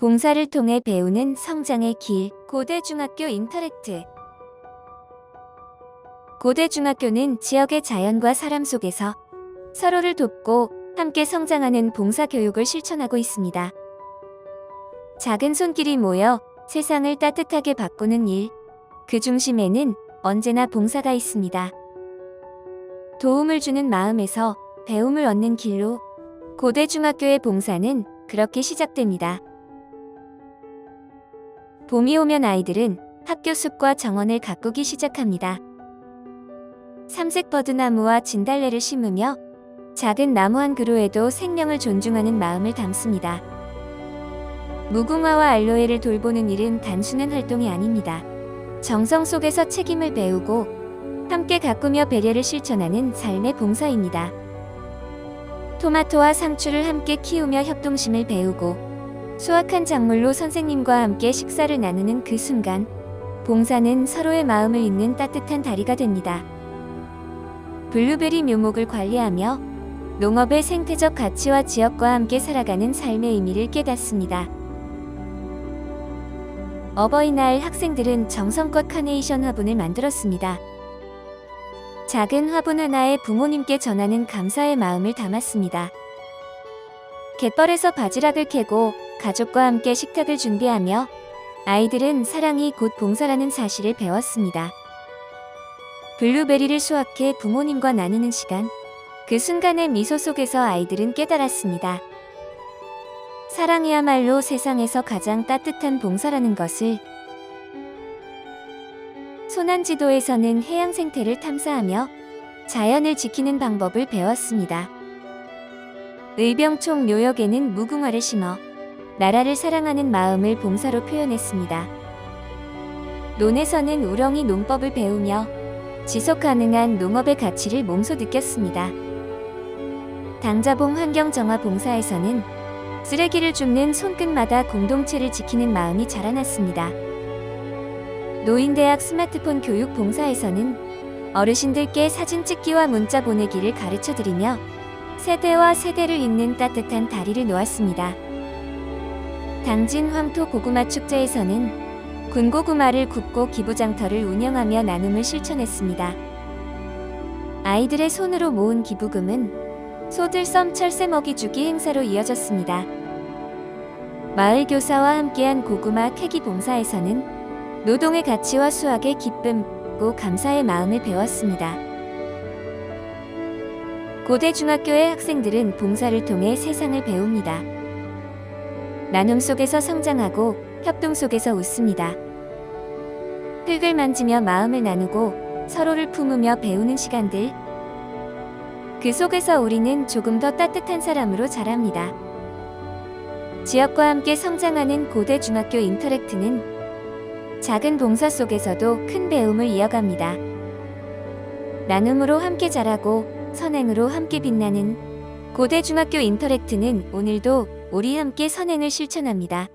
봉사를 통해 배우는 성장의 길, 고대중학교 인터랙트. 고대중학교는 지역의 자연과 사람 속에서 서로를 돕고 함께 성장하는 봉사 교육을 실천하고 있습니다. 작은 손길이 모여 세상을 따뜻하게 바꾸는 일, 그 중심에는 언제나 봉사가 있습니다. 도움을 주는 마음에서 배움을 얻는 길로 고대중학교의 봉사는 그렇게 시작됩니다. 봄이 오면 아이들은 학교 숲과 정원을 가꾸기 시작합니다. 삼색 버드나무와 진달래를 심으며 작은 나무 한 그루에도 생명을 존중하는 마음을 담습니다. 무궁화와 알로에를 돌보는 일은 단순한 활동이 아닙니다. 정성 속에서 책임을 배우고 함께 가꾸며 배려를 실천하는 삶의 봉사입니다. 토마토와 상추를 함께 키우며 협동심을 배우고 수확한 작물로 선생님과 함께 식사를 나누는 그 순간 봉사는 서로의 마음을 잇는 따뜻한 다리가 됩니다. 블루베리 묘목을 관리하며 농업의 생태적 가치와 지역과 함께 살아가는 삶의 의미를 깨닫습니다. 어버이날 학생들은 정성껏 카네이션 화분을 만들었습니다. 작은 화분 하나에 부모님께 전하는 감사의 마음을 담았습니다. 갯벌에서 바지락을 캐고 가족과 함께 식탁을 준비하며 아이들은 사랑이 곧 봉사라는 사실을 배웠습니다. 블루베리를 수확해 부모님과 나누는 시간, 그 순간의 미소 속에서 아이들은 깨달았습니다. 사랑이야말로 세상에서 가장 따뜻한 봉사라는 것을 소난 지도에서는 해양 생태를 탐사하며 자연을 지키는 방법을 배웠습니다. 의병총 묘역에는 무궁화를 심어 나라를 사랑하는 마음을 봉사로 표현했습니다. 논에서는 우렁이 농법을 배우며 지속 가능한 농업의 가치를 몸소 느꼈습니다. 당자봉 환경정화 봉사에서는 쓰레기를 줍는 손끝마다 공동체를 지키는 마음이 자라났습니다. 노인대학 스마트폰 교육 봉사에서는 어르신들께 사진 찍기와 문자 보내기를 가르쳐 드리며 세대와 세대를 잇는 따뜻한 다리를 놓았습니다. 당진 황토 고구마 축제에서는 군고구마를 굽고 기부장터를 운영하며 나눔을 실천했습니다. 아이들의 손으로 모은 기부금은 소들섬 철새 먹이 주기 행사로 이어졌습니다. 마을 교사와 함께한 고구마 캐기 봉사에서는 노동의 가치와 수확의 기쁨, 고 감사의 마음을 배웠습니다. 고대 중학교의 학생들은 봉사를 통해 세상을 배웁니다. 나눔 속에서 성장하고 협동 속에서 웃습니다. 흙을 만지며 마음을 나누고 서로를 품으며 배우는 시간들. 그 속에서 우리는 조금 더 따뜻한 사람으로 자랍니다. 지역과 함께 성장하는 고대 중학교 인터랙트는 작은 봉사 속에서도 큰 배움을 이어갑니다. 나눔으로 함께 자라고 선행으로 함께 빛나는 고대 중학교 인터랙트는 오늘도 우리 함께 선행을 실천합니다.